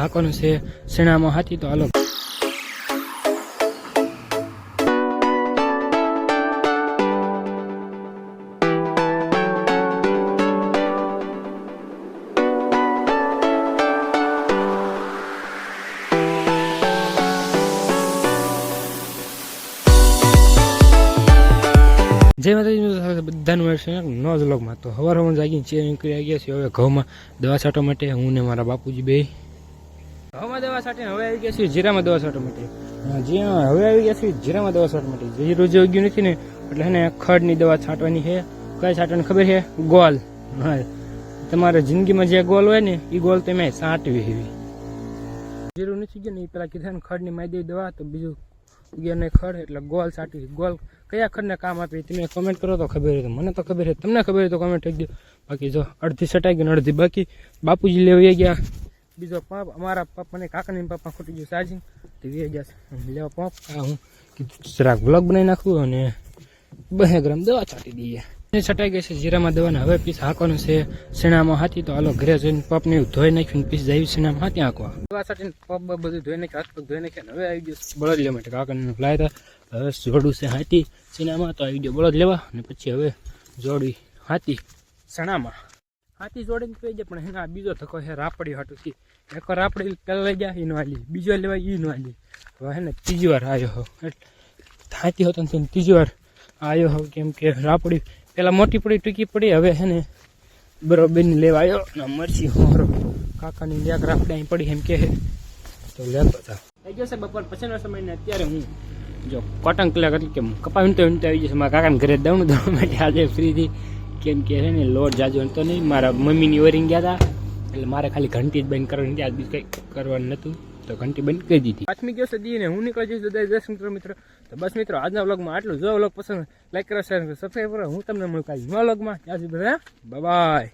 હાંકવાનું છે, શેણામાં હાથી તો હાલો. જય માતાજી બધાનું મળશે નો જ લોગમાં તો હવાર હું જાગીને ચેર કરી ગયા છીએ. હવે ઘઉંમાં દવા છાંટવા માટે હું ને મારા બાપુજી બે. ઘઉંમાં દવા છાંટીને હવે આવી ગયા છીએ જીરામાં દવા છાંટવા માટે. જીરામાં હવે આવી ગયા છીએ જીરામાં દવા છાંટવા માટે. જે રોજ ઉગ્યું નથી ને, એટલે એને ખડની દવા છાંટવાની છે. કઈ છાંટવાની ખબર છે? ગોલ. હા. તમારા જિંદગીમાં જે ગોલ હોય ને એ ગોલ તમે છાંટવી એવી જીરું નથી ગયું ને એ પેલા કીધા ને, ખડની મારી દેવી દવા, તો બીજું નહીં ખડ, એટલે ગોલ છાંટી. ગોલ કયા ખડને કામ આપી, તમે કોમેન્ટ કરો તો ખબર હોય મને તો ખબર છે. તમને ખબર હોય તો કોમેન્ટ કરી દો. બાકી જો અડધી સટાઈ ગઈ અડધી બાકી. બાપુજી લેવા ગયા. બીજો પંપ, અમારા પપ્પાને કાકાની પપ્પા ખોટી ગયું ચાર્જિંગ તો વે ગયા લેવા પંપ હું જરાક બ્લોગ બનાવી નાખું અને બે ગ્રામ દવા છાંટી દઈએ. છટાઈ ગઈ છે જીરામાં દવાને હવે પીસ હાંકવાનું છે. શેણામાં હાથી તો હાલો ઘરે જઈને પપને ધોઈ નાખ્યું પીસ જાય શેણામાં હાથી હાંકવા. દવા છાંટીને પપ બધું ધોઈ નાખ્યું, હાથ પગ ધોઈ નાખ્યા હવે આવી ગયું બળદ લેવા માટે. કાકાને લાવ્યા હતા હવે જોડું છે હાથી શેણામાં, તો આવી ગયો બળદ લેવા. અને પછી હવે જોડી હાથી શેણામાં. હાથી જોડીને પી જાય પણ એના બીજો થકો છે રાપડી હાટુથી એક રાપડી પહેલાં લઈ ગયા એનો આલી. બીજો એ એનો આલી. હવે હે ને ત્રીજી વાર આવ્યો હો. હાથી હતો ને ત્રીજી વાર આવ્યો હો, કેમ કે રાપડી પેલા મોટી પડી, ટૂંકી પડી, હવે હે ને બરોબર લેવા આવ્યો ને મરસી હોરો. કાકાની લેક રાપડી અહીં પડી એમ કે તો લેતો હતા થઈ ગયો છે બપોર, પછીનો સમય ને અત્યારે હું જો કોટન કલાક એટલે કે કપાવીને તો આવી જશે મારા કાકાને ઘરે દવણ દવણ માટે આજે ફ્રીથી કેમ કે છે ને, લોટ જાજો હતો નહીં, મારા મમ્મીની વરિંગ ગયા હતા એટલે મારે ખાલી ઘંટી જ બંધ કરવાની, ત્યાં બીજું કંઈ કરવાનું નહોતું. તો ઘંટી બંધ કરી દીધી. પાંચમી દિવસે દીને, હું નીકળી જઈશ બધા દસ મિત્રો મિત્રો. તો બસ મિત્રો, આજના વ્લોગમાં આટલું. જો વ્લોગ પસંદ લાઈક કરો શેર કરો સબસ્ક્રાઈબ કરો. હું તમને મળું કાલે વ્લોગમાં. ત્યાં સુધી બધા બાય